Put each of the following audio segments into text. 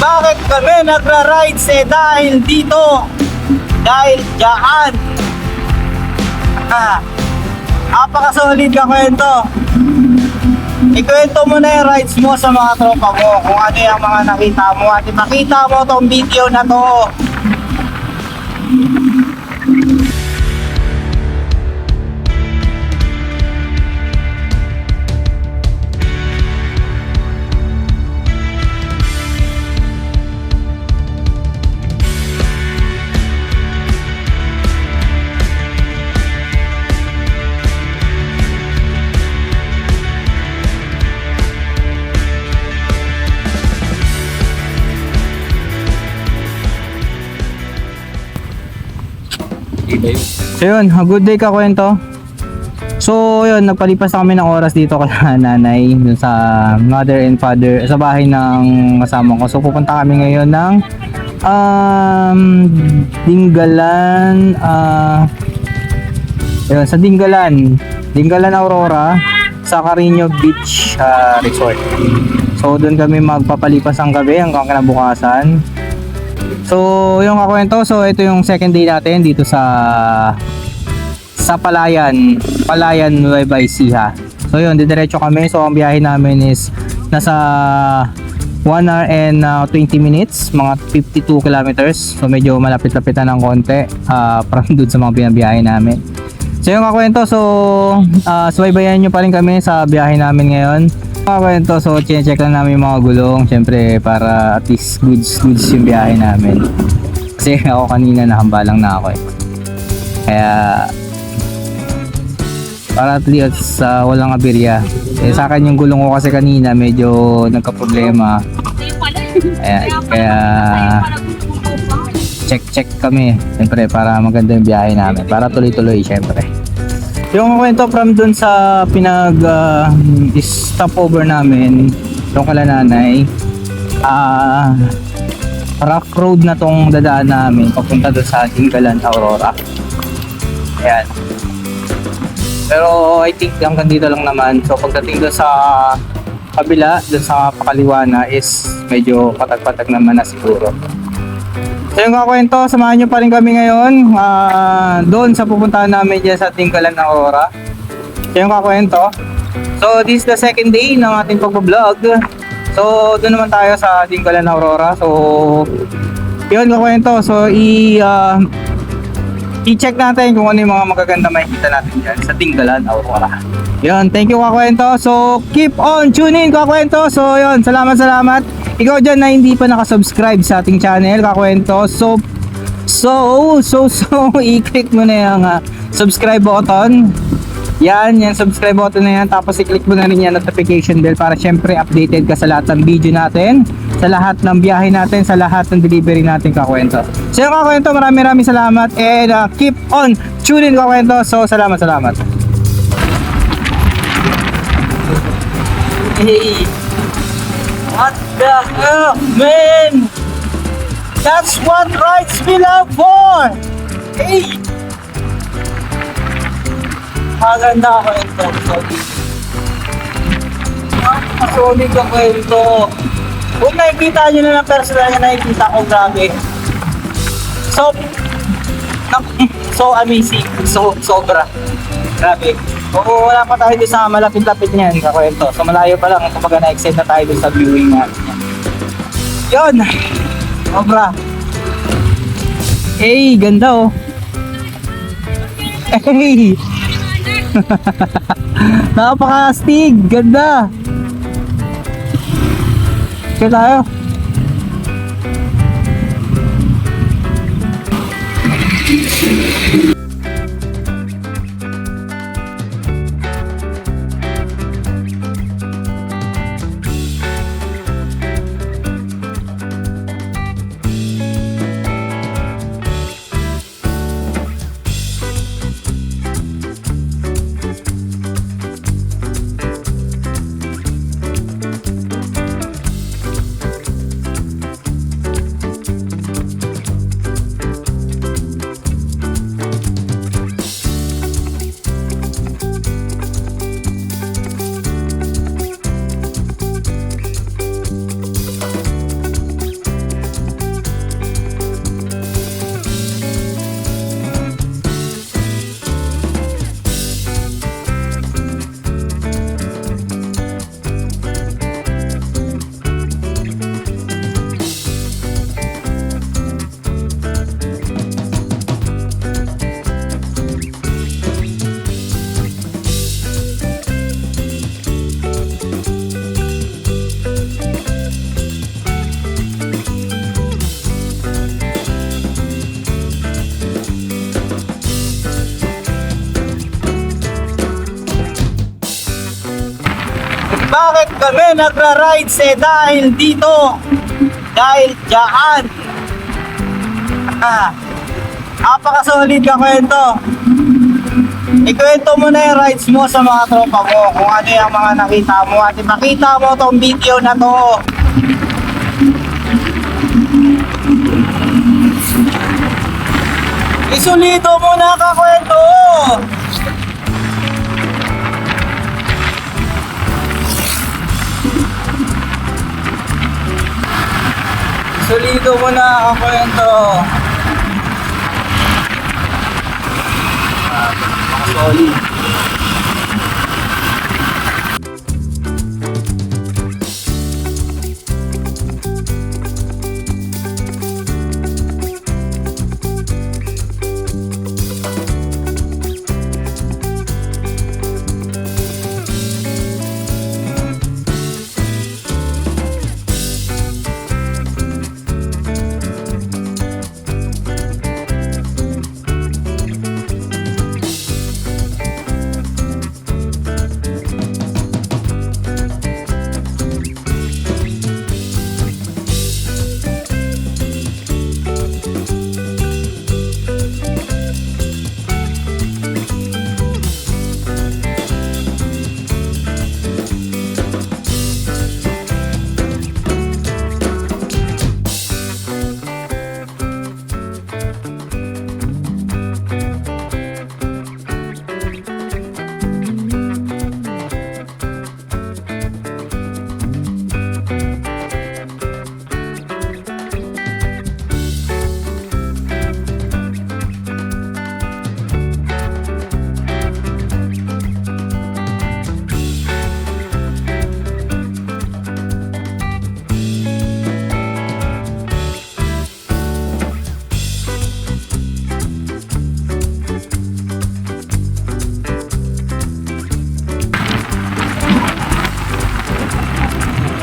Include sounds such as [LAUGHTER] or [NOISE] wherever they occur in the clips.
Bakit kami nagra-rides eh dahil dito? Dahil dyan. Ah, apakasolid ka kwento. Ikwento mo na yung rides mo sa mga tropa mo kung ano yung mga nakita mo at ipakita mo tong video na to. So yun, good day ka kwento. So yun, nagpalipas na kami ng oras dito kay [LAUGHS] nanay dun sa mother and father sa bahay ng kasama ko. So pupunta kami ngayon ng um, Dinggalan ah yun, sa Dinggalan Dinggalan Aurora sa Carino Beach ah, Resort. So doon kami magpapalipas ang gabi hanggang kinabukasan. So, yung kakwento, so ito yung second day natin dito sa sa Palayan, Palayan Nueva Ecija. So yun, didiretso kami. So ang biyahe namin is nasa 1 hour and uh, 20 minutes, mga 52 kilometers. So medyo malapit-lapit na ng konti uh, [LAUGHS] from dun sa mga binabiyahe namin. So yung kakwento, so uh, subaybayan nyo pa rin kami sa biyahe namin ngayon. Mga kwento, so check lang namin mga gulong, syempre para at least goods, goods yung biyahe namin. Kasi [LAUGHS] ako kanina nahambalang na ako eh. Kaya para at least uh, walang aberya. Eh, sa akin yung gulong ko kasi kanina medyo nagka-problema. Ayan, kaya check-check kami. Siyempre para maganda yung biyahe namin. Para tuloy-tuloy siyempre. Yung kwento from dun sa pinag uh, stopover namin yung kala nanay ah rough road na tong dadaan namin papunta doon sa Dingalan, Aurora. Ayan. Pero I think hanggang dito lang naman. So pagdating doon sa kabila, doon sa pakaliwa na is medyo patag-patag naman na siguro. So yung kakwento, samahan nyo pa rin kami ngayon ah, doon sa pupuntahan namin dyan sa Tinggalan ng Aurora. So yung kakwento. So this is the second day ng ating pagbablog. So doon naman tayo sa Tinggalan ng Aurora. So yun kakwento. So i ah, i-check natin kung ano yung mga magaganda makikita natin dyan sa Tinggalan, Aurora. Yun, thank you kakwento. So, keep on tuning kakwento. So, yun, salamat, salamat. Ikaw dyan na hindi pa nakasubscribe sa ating channel, kakwento. So, so, so, so, [LAUGHS] i-click mo na yung ah, subscribe button. Yan, yan subscribe button na yan. Tapos i-click mo na rin yan notification bell para syempre updated ka sa lahat ng video natin, sa lahat ng biyahe natin, sa lahat ng delivery natin kakwento. So yung kakwento, maraming maraming salamat and uh, keep on tuning kakwento. So salamat, salamat. Hey, what the hell, man? That's what rights belong for. Hey, maganda ako ito. Sorry. Sorry ka kwento. Kung nakikita nyo na ng personal na nakikita ko, grabe. So, [LAUGHS] so amazing. So, sobra. Grabe. Oo, wala pa tayo sa malapit-lapit niyan, kakwento. So, malayo pa lang. Kumbaga na-excite na tayo sa viewing natin. Yun. Sobra. Hey, ganda oh. [LAUGHS] Hey! [LAUGHS] Napaka-astig! Ganda! Kaya tayo. Kami nagra-rides eh dahil dito. Dahil dyan. Ah, Napaka-solid ka kwento. Ikwento mo na yung rides mo sa mga tropa mo kung ano yung mga nakita mo at ipakita mo tong video na to. Isulido mo na kakwento! Isulido mo na kakwento! Solid.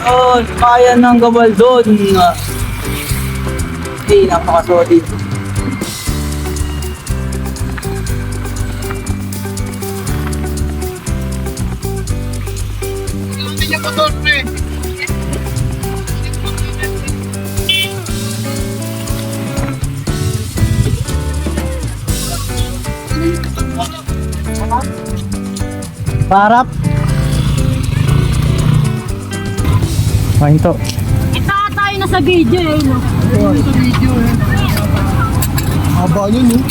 Yun, kaya ng Gabaldon. Hey, napaka-solid. Parap. Kain to. Kita tayo na sa video eh. No? Haba yun eh.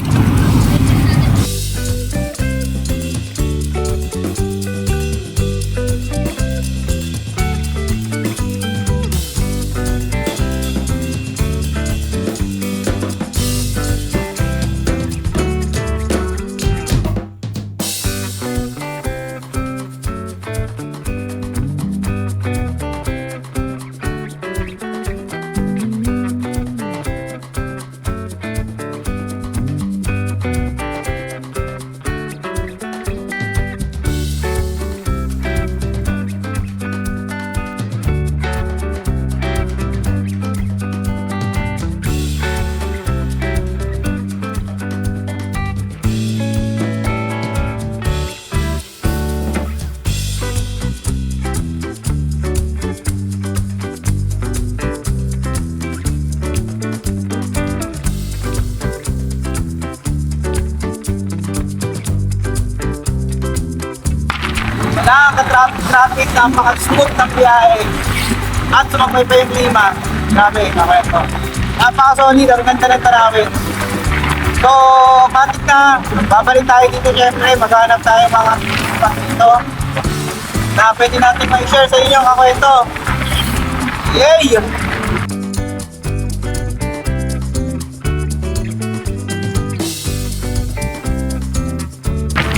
Nakaka-traffic, napaka-smooth ng biyahe. At sumabay pa yung klima. Grabe, kakwento. Napaka-solid, ang ganda ng tarawin. So, matik na, babalik tayo dito syempre, maghanap tayo mga dito na pwede natin ma-share sa inyo kakwento. Yay!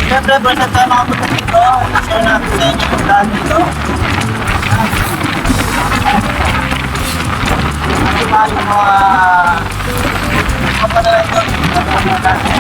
Siyempre, basta tayo mga share natin sa inyo dito. Ano ba yung mga mga padala ito? Yeah.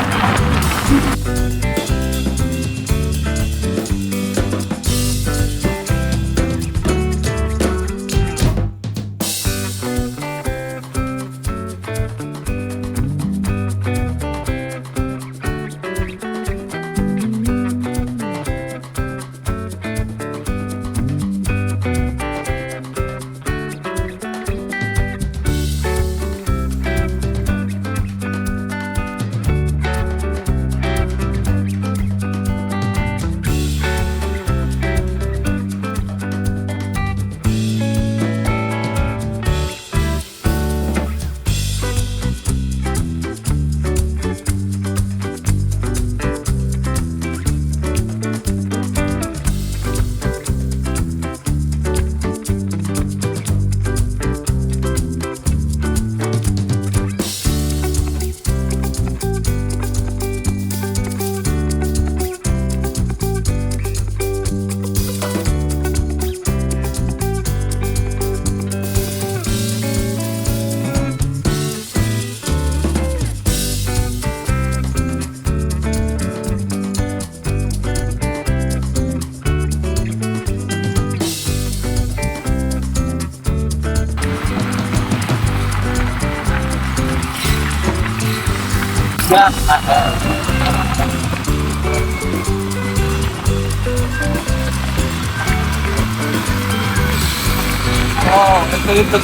Oh, ito